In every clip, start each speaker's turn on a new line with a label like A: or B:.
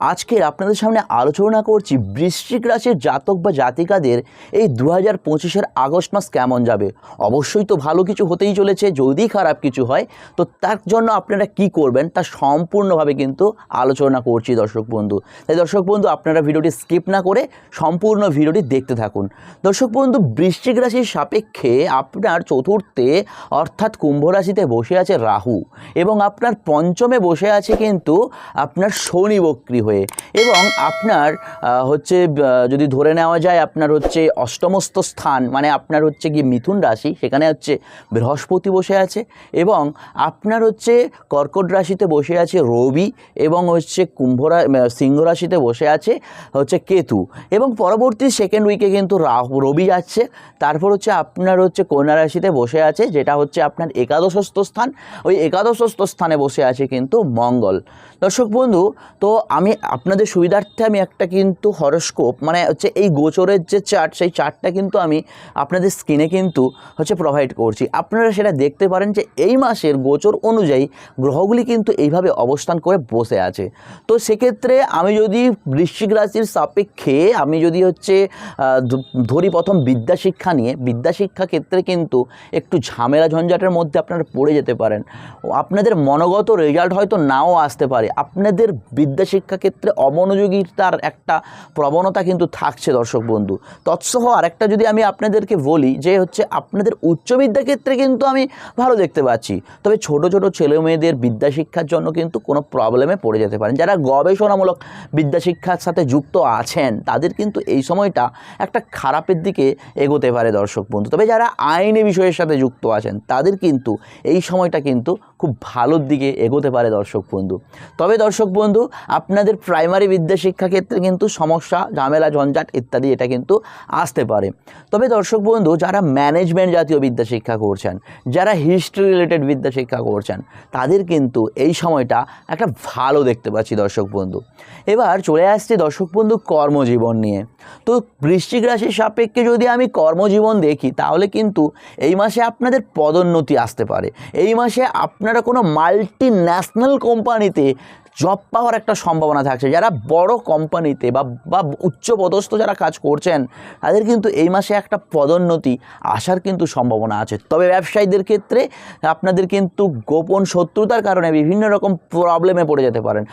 A: আজকে আপনাদের সামনে আলোচনা করছি বৃশ্চিক রাশির জাতক বা জাতিকাদের এই দু হাজার পঁচিশের আগস্ট মাস কেমন যাবে? অবশ্যই তো ভালো কিছু হতেই চলেছে, যদি খারাপ কিছু হয়, তো তার জন্য আপনারা কি করবেন তা সম্পূর্ণভাবে কিন্তু আলোচনা করছি দর্শক বন্ধু। তাই দর্শক বন্ধু, আপনারা ভিডিওটি স্কিপ না করে সম্পূর্ণ ভিডিওটি দেখতে থাকুন। দর্শক বন্ধু, বৃশ্চিক রাশির সাপেক্ষে আপনার চতুর্থে অর্থাৎ কুম্ভ রাশিতে বসে আছে রাহু এবং আপনার পঞ্চমে বসে আছে কিন্তু আপনার শনি বক্রী হয়ে। এবং আপনার হচ্ছে যদি ধরে নেওয়া যায় আপনার হচ্ছে অষ্টমস্ত স্থান মানে আপনার হচ্ছে গিয়ে মিথুন রাশি, সেখানে হচ্ছে বৃহস্পতি বসে আছে এবং আপনার হচ্ছে কর্কট রাশিতে বসে আছে রবি এবং হচ্ছে কুম্ভ সিংহ রাশিতে বসে আছে হচ্ছে কেতু। এবং পরবর্তী সেকেন্ড উইকে কিন্তু রবি যাচ্ছে। তারপর হচ্ছে আপনার হচ্ছে কন্যা রাশিতে বসে আছে, যেটা হচ্ছে আপনার একাদশস্থ স্থান। ওই একাদশস্থ স্থানে বসে আছে কিন্তু মঙ্গল। দর্শক বন্ধু, তো আমি আপনাদের সুবিধার্থে আমি একটা কিন্তু হরস্কোপ মানে হচ্ছে এই গোচরের যে চার্ট, সেই চার্টটা কিন্তু আমি আপনাদের স্ক্রিনে কিন্তু হচ্ছে প্রোভাইড করছি। আপনারা সেটা দেখতে পারেন যে এই মাসের গোচর অনুযায়ী গ্রহগুলি কিন্তু এইভাবে অবস্থান করে বসে আছে। তো সেক্ষেত্রে আমি যদি বৃশ্চিক রাশির সাপেক্ষে আমি যদি হচ্ছে ধরি প্রথম বিদ্যা শিক্ষা নিয়ে, বিদ্যা শিক্ষা ক্ষেত্রে কিন্তু একটু ঝামেলা ঝঞ্ঝাটের মধ্যে আপনারা পড়ে যেতে পারেন। আপনাদের মনোগত রেজাল্ট হয়তো নাও আসতে পারে। আপনাদের বিদ্যা শিক্ষা ক্ষেত্রে অমনোযোগিতার একটা প্রবণতা কিন্তু থাকছে, দর্শক বন্ধু। তৎসহ আরেকটা যদি আমি আপনাদেরকে বলি, যে হচ্ছে আপনাদের উচ্চ বিদ্যা ক্ষেত্রে কিন্তু আমি ভালো দেখতে পাচ্ছি। তবে ছোট ছোট ছেলে মেয়েদের বিদ্যা শিক্ষার জন্য কিন্তু কোনো প্রবলেমে পড়ে যেতে পারেন। যারা গবেষণামূলক বিদ্যা শিক্ষার সাথে যুক্ত আছেন, তাদের কিন্তু এই সময়টা একটা খারাপের দিকে এগোতে পারে, দর্শক বন্ধু। তবে যারা আইনি বিষয়ের সাথে যুক্ত আছেন, তাদের কিন্তু এই সময়টা কিন্তু খুব ভালোর দিকে এগোতে পারে, দর্শক বন্ধু। তবে দর্শক বন্ধু, আপনাদের প্রাইমারি বিদ্যা শিক্ষা ক্ষেত্রে কিন্তু সমস্যা, ঝামেলা, ঝঞ্ঝাট ইত্যাদি এটা কিন্তু আসতে পারে। তবে দর্শক বন্ধু, যারা ম্যানেজমেন্ট জাতীয় বিদ্যা শিক্ষা করছেন, যারা হিস্ট্রি রিলেটেড বিদ্যা শিক্ষা করছেন, তাদের কিন্তু এই সময়টা একটা ভালো দেখতে পাচ্ছি দর্শক বন্ধু। এবার চলে আসছে দর্শক বন্ধু কর্মজীবন নিয়ে। তো বৃশ্চিক রাশির সাপেক্ষে যদি আমি কর্মজীবন দেখি, তাহলে কিন্তু এই মাসে আপনাদের পদোন্নতি আসতে পারে। এই মাসে আপনারা কোনো মাল্টি ন্যাশনাল কোম্পানিতে জব পাওয়ার একটা সম্ভাবনা থাকছে। যারা বড় কোম্পানিতে বা বা উচ্চপদস্থ যারা কাজ করছেন, তাদের কিন্তু এই মাসে একটা পদোন্নতি আসার কিন্তু সম্ভাবনা আছে। তবে ব্যবসায়ীদের ক্ষেত্রে আপনাদের কিন্তু গোপন শত্রুতার কারণে বিভিন্ন রকম প্রবলেমে পড়ে যেতে পারেন।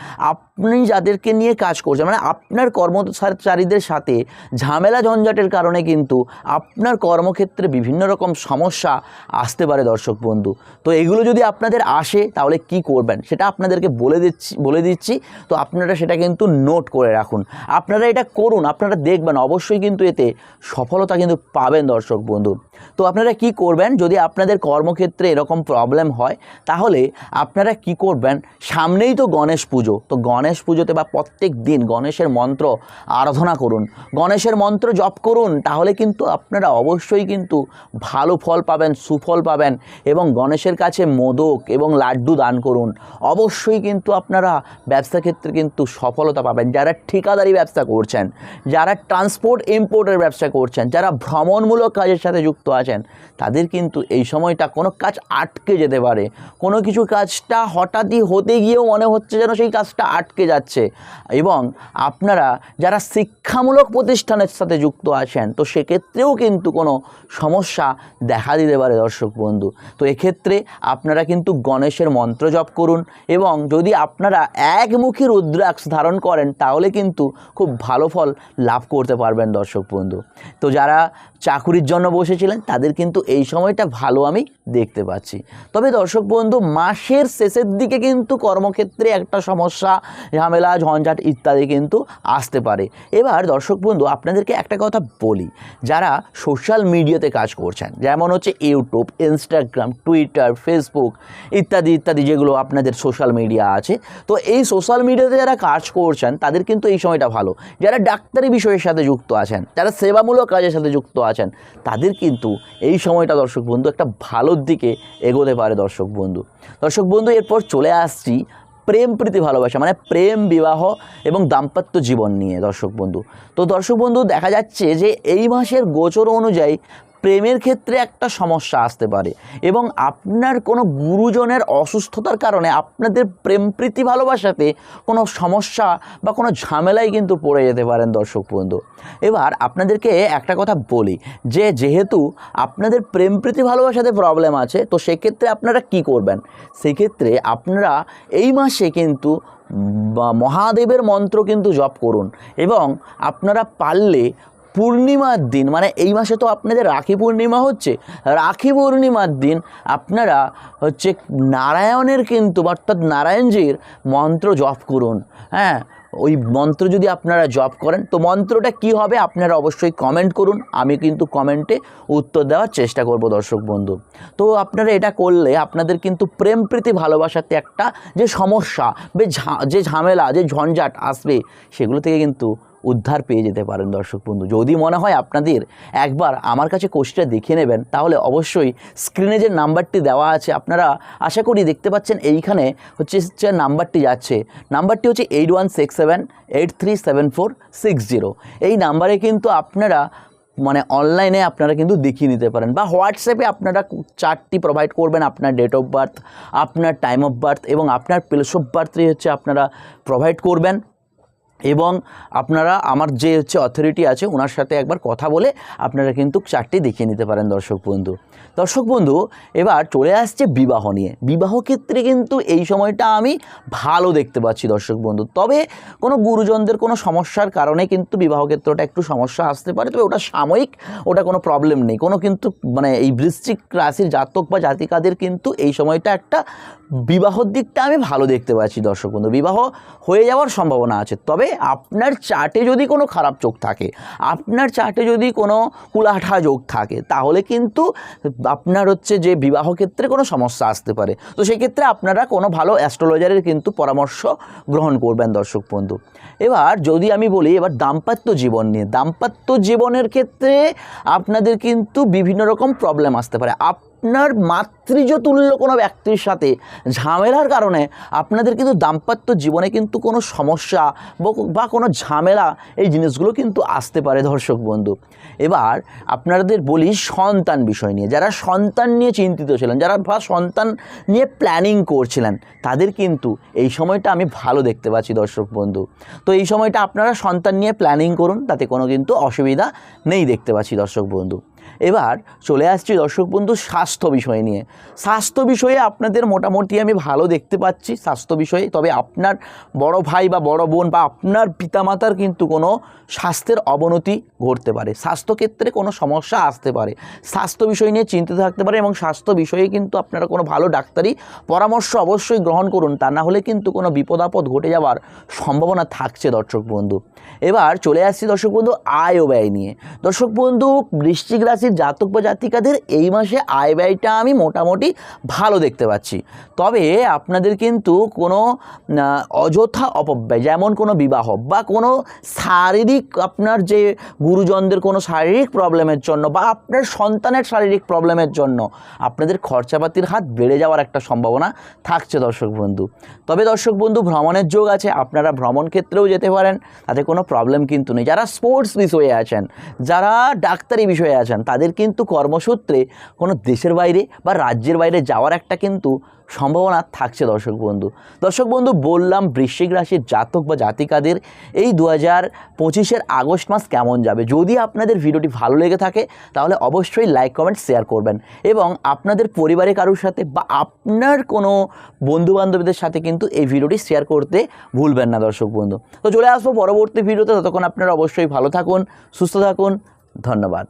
A: আপনি যাদেরকে নিয়ে কাজ করছেন মানে আপনার কর্মচারীদের সাথে ঝামেলা ঝঞ্ঝাটের কারণে কিন্তু আপনার কর্মক্ষেত্রে বিভিন্ন রকম সমস্যা আসতে পারে দর্শক বন্ধু। তো এগুলো যদি আপনাদের আসে, তাহলে কি করবেন? সেটা আপনাদেরকে বলে দিচ্ছি বলে দিচ্ছি। তো আপনারা সেটা কিন্তু নোট করে রাখুন। আপনারা এটা করুন, আপনারা দেখবেন, অবশ্যই কিন্তু এতে সফলতা কিন্তু পাবেন দর্শক বন্ধু। তো আপনারা কি করবেন? যদি আপনাদের কর্মক্ষেত্রে এরকম প্রবলেম হয়, তাহলে আপনারা কি করবেন? সামনেই তো গণেশ পুজো। তো গণেশ পুজোতে বা প্রত্যেক দিন গণেশের মন্ত্র আরাধনা করুন। গণেশের মন্ত্র জপ করুন, তাহলে কিন্তু আপনারা অবশ্যই কিন্তু ভালো ফল পাবেন, সুফল পাবেন এবং গণেশের কাছে মোদক এবং লাড্ডু দান করুন। অবশ্যই কিন্তু আপনারা ব্যবসা ক্ষেত্রে কিন্তু সফলতা পাবেন। যারা ঠিকাদারি ব্যবসা করছেন, যারা ট্রান্সপোর্ট ইম্পোর্টের ব্যবসা করছেন, যারা ভ্রমণমূলক কাজের সাথে যুক্ত আছেন, তাদের কিন্তু এই সময়টা কোনো কাজ আটকে যেতে পারে। কোনো কিছু কাজটা হঠাৎই হতে গিয়েও মনে হচ্ছে যেন সেই কাজটা আটকে যাচ্ছে। এবং আপনারা যারা শিক্ষামূলক প্রতিষ্ঠানের সাথে যুক্ত আছেন, তো সেক্ষেত্রেও কিন্তু কোনো সমস্যা দেখা দিতে পারে দর্শক বন্ধু। তো এক্ষেত্রে আপনারা কিন্তু গণেশের মন্ত্র জপ করুন এবং যদি আপনারা একমুখী রুদ্রাক্ষ ধারণ করেন, তাহলে কিন্তু খুব ভালো ফল লাভ করতে পারবেন দর্শক বন্ধু। তো যারা চাকুরির জন্য বসেছিলেন তাদের কিন্তু এই সময়টা ভালো আমি দেখতে পাচ্ছি। তবে দর্শক বন্ধু, মাসের শেষের দিকে কিন্তু কর্মক্ষেত্রে একটা সমস্যা, ঝামেলা, ঝঞ্ঝাট ইত্যাদি কিন্তু আসতে পারে। এবার দর্শক বন্ধু, আপনাদেরকে একটা কথা বলি, যারা সোশ্যাল মিডিয়াতে কাজ করছেন, যেমন হচ্ছে ইউটিউব, ইনস্টাগ্রাম, টুইটার, ফেসবুক ইত্যাদি ইত্যাদি যেগুলো আপনাদের সোশ্যাল মিডিয়া আছে, তো এই সোশ্যাল মিডিয়াতে যারা কাজ করছেন, তাদের কিন্তু এই সময়টা ভালো। যারা ডাক্তারি বিষয়ের সাথে যুক্ত আছেন, যারা সেবামূলক কাজের সাথে যুক্ত আছেন, তাদের কিন্তু এই সময়টা দর্শক বন্ধু একটা ভালোর দিকে এগোতে পারে দর্শক বন্ধু। দর্শক বন্ধু, এরপর চলে আসছি প্রেম প্রীতি ভালোবাসা মানে প্রেম, বিবাহ এবং দাম্পত্য জীবন নিয়ে দর্শক বন্ধু। তো দর্শক বন্ধু, দেখা যাচ্ছে যে এই মাসের গোচর অনুযায়ী প্রেমের ক্ষেত্রে একটা সমস্যা আসতে পারে এবং আপনার কোনো গুরুজনের অসুস্থতার কারণে আপনাদের প্রেম প্রীতি ভালোবাসাতে কোনো সমস্যা বা কোনো ঝামেলায় কিন্তু পড়ে যেতে পারেন দর্শক বন্ধু। এবার আপনাদেরকে একটা কথা বলি যে যেহেতু আপনাদের প্রেম প্রীতি ভালোবাসাতে প্রবলেম আছে, তো সেক্ষেত্রে আপনারা কি করবেন? সেক্ষেত্রে আপনারা এই মাসে কিন্তু মহাদেবের মন্ত্র কিন্তু জপ করুন এবং আপনারা পারলে পূর্ণিমার দিন মানে এই মাসে তো আপনাদের রাখি পূর্ণিমা হচ্ছে, রাখি পূর্ণিমার দিন আপনারা হচ্ছে নারায়ণের কিন্তু, অর্থাৎ নারায়ণজির মন্ত্র জপ করুন হ্যাঁ? ওই মন্ত্র যদি আপনারা জপ করেন, তো মন্ত্রটা কি হবে আপনারা অবশ্যই কমেন্ট করুন, আমি কিন্তু কমেন্টে উত্তর দেওয়ার চেষ্টা করব দর্শক বন্ধু। তো আপনারা এটা করলে আপনাদের কিন্তু প্রেম প্রীতি ভালোবাসাতে একটা যে সমস্যা যে ঝামেলা, যে ঝঞ্ঝাট আসবে, সেগুলো থেকে কিন্তু উদ্ধার পেয়ে যেতে পারেন দর্শক বন্ধু। যদি মনে হয় আপনাদের একবার আমার কাছে কোর্সটা দেখে নেবেন, তাহলে অবশ্যই স্ক্রিনে যে নাম্বারটি দেওয়া আছে, আপনারা আশা করি দেখতে পাচ্ছেন এইখানে হচ্ছে যে নাম্বারটি যাচ্ছে। নাম্বারটি হচ্ছে eight one six seven eight three seven four six zero এই নাম্বারে কিন্তু আপনারা মানে অনলাইনে আপনারা কিন্তু দেখিয়ে নিতে পারেন বা হোয়াটসঅ্যাপে আপনারা চারটি প্রোভাইড করবেন, আপনার ডেট অফ বার্থ আপনার টাইম অফ বার্থ এবং আপনার প্লেস অফ বার্থটি হচ্ছে আপনারা প্রোভাইড করবেন। এবং আপনারা আমার যে হচ্ছে অথরিটি আছে ওনার সাথে একবার কথা বলে আপনারা কিন্তু চারটি দেখিয়ে নিতে পারেন দর্শক বন্ধু। দর্শক বন্ধু, এবার চলে আসছে বিবাহ নিয়ে। বিবাহ ক্ষেত্রে কিন্তু এই সময়টা আমি ভালো দেখতে পাচ্ছি দর্শক বন্ধু। তবে কোনো গুরুজনদের কোনো সমস্যার কারণে কিন্তু বিবাহ ক্ষেত্রটা একটু সমস্যা আসতে পারে, তবে ওটা সাময়িক, ওটা কোনো প্রবলেম নেই। কোনো কিন্তু মানে এই বৃশ্চিক রাশির জাতক বা জাতিকাদের কিন্তু এই সময়টা একটা বিবাহর দিকটা আমি ভালো দেখতে পাচ্ছি দর্শক বন্ধু। বিবাহ হয়ে যাওয়ার সম্ভাবনা আছে। তবে আপনার চার্টে যদি কোনো খারাপ চোখ থাকে, আপনার চার্টে যদি কোনো কুলাঠা যোগ থাকে, তাহলে কিন্তু আপনার হচ্ছে যে বিবাহ ক্ষেত্রে কোনো সমস্যা আসতে পারে। তো সেক্ষেত্রে আপনারা কোনো ভালো অ্যাস্ট্রোলজারের কিন্তু পরামর্শ গ্রহণ করবেন দর্শক বন্ধু। এবার যদি আমি বলি, এবার দাম্পত্য জীবন নিয়ে, দাম্পত্য জীবনের ক্ষেত্রে আপনাদের কিন্তু বিভিন্ন রকম প্রবলেম আসতে পারে। আপনার মাতৃজ তুল্য কোনো ব্যক্তির সাথে ঝামেলার কারণে আপনাদের কিন্তু দাম্পত্য জীবনে কিন্তু কোনো সমস্যা বা কোনো ঝামেলা এই জিনিসগুলো কিন্তু আসতে পারে, দর্শক বন্ধু। এবার আপনাদের বলি সন্তান বিষয় নিয়ে। যারা সন্তান নিয়ে চিন্তিত ছিলেন, যারা বা সন্তান নিয়ে প্ল্যানিং করছিলেন, তাদের কিন্তু এই সময়টা আমি ভালো দেখতে পাচ্ছি, দর্শক বন্ধু। তো এই সময়টা আপনারা সন্তান নিয়ে প্ল্যানিং করুন, তাতে কোনো কিন্তু অসুবিধা নেই দেখতে পাচ্ছি, দর্শক বন্ধু। এবার চলে আসছি দর্শক বন্ধু স্বাস্থ্য বিষয় নিয়ে। স্বাস্থ্য বিষয়ে আপনাদের মোটামুটি আমি ভালো দেখতে পাচ্ছি স্বাস্থ্য বিষয়ে, তবে আপনার বড় ভাই বা বড় বোন বা আপনার পিতামাতার কিন্তু কোনো স্বাস্থ্যের অবনতি ঘটতে পারে। স্বাস্থ্যক্ষেত্রে কোনো সমস্যা আসতে পারে। স্বাস্থ্য বিষয় নিয়ে চিন্তিত থাকতে পারে এবং স্বাস্থ্য বিষয়ে কিন্তু আপনারা কোনো ভালো ডাক্তারি পরামর্শ অবশ্যই গ্রহণ করুন, তা না হলে কিন্তু কোনো বিপদ আপদ ঘটে যাওয়ার সম্ভাবনা থাকছে দর্শক বন্ধু। এবার চলে আসছি দর্শক বন্ধু আয় ও ব্যয় নিয়ে। দর্শক বন্ধু বৃশ্চিক রাশির জাতক বা জাতিকাদের এই মাসে আয় ব্যয়টা আমি মোটামুটি ভালো দেখতে পাচ্ছি। তবে আপনাদের কিন্তু কোনো অযথা অপব্যয়, যেমন কোনো বিবাহ বা কোনো শারীরিক আপনার যে গুরুজনদের কোনো শারীরিক প্রবলেমের জন্য বা আপনার সন্তানের শারীরিক প্রবলেমের জন্য আপনাদের খরচাপাতির হাত বেড়ে যাওয়ার একটা সম্ভাবনা থাকছে দর্শক বন্ধু। তবে দর্শক বন্ধু, ভ্রমণের যোগ আছে, আপনারা ভ্রমণ ক্ষেত্রেও যেতে পারেন, তাতে কোনো প্রবলেম কিন্তু নেই। যারা স্পোর্টস বিষয়ে আছেন, যারা ডাক্তারি বিষয়ে আছেন তাদের কিন্তু কর্মসূত্রে কোনো দেশের বাইরে বা রাজ্যের বাইরে যাওয়ার একটা কিন্তু সম্ভাবনা থাকছে দর্শক বন্ধু। দর্শক বন্ধু, বললাম বৃশ্চিক রাশির জাতক বা জাতিকাদের এই দু হাজার পঁচিশের আগস্ট মাস কেমন যাবে? যদি আপনাদের ভিডিওটি ভালো লেগে থাকে, তাহলে অবশ্যই লাইক কমেন্ট শেয়ার করবেন। এবং আপনাদের পরিবারে কারোর সাথে বা আপনার কোনো বন্ধু বান্ধবীদের সাথে কিন্তু এই ভিডিওটি শেয়ার করতে ভুলবেন না দর্শক বন্ধু। তো চলে আসব পরবর্তী ভিডিওতে, ততক্ষণ আপনারা অবশ্যই ভালো থাকুন, সুস্থ থাকুন, ধন্যবাদ।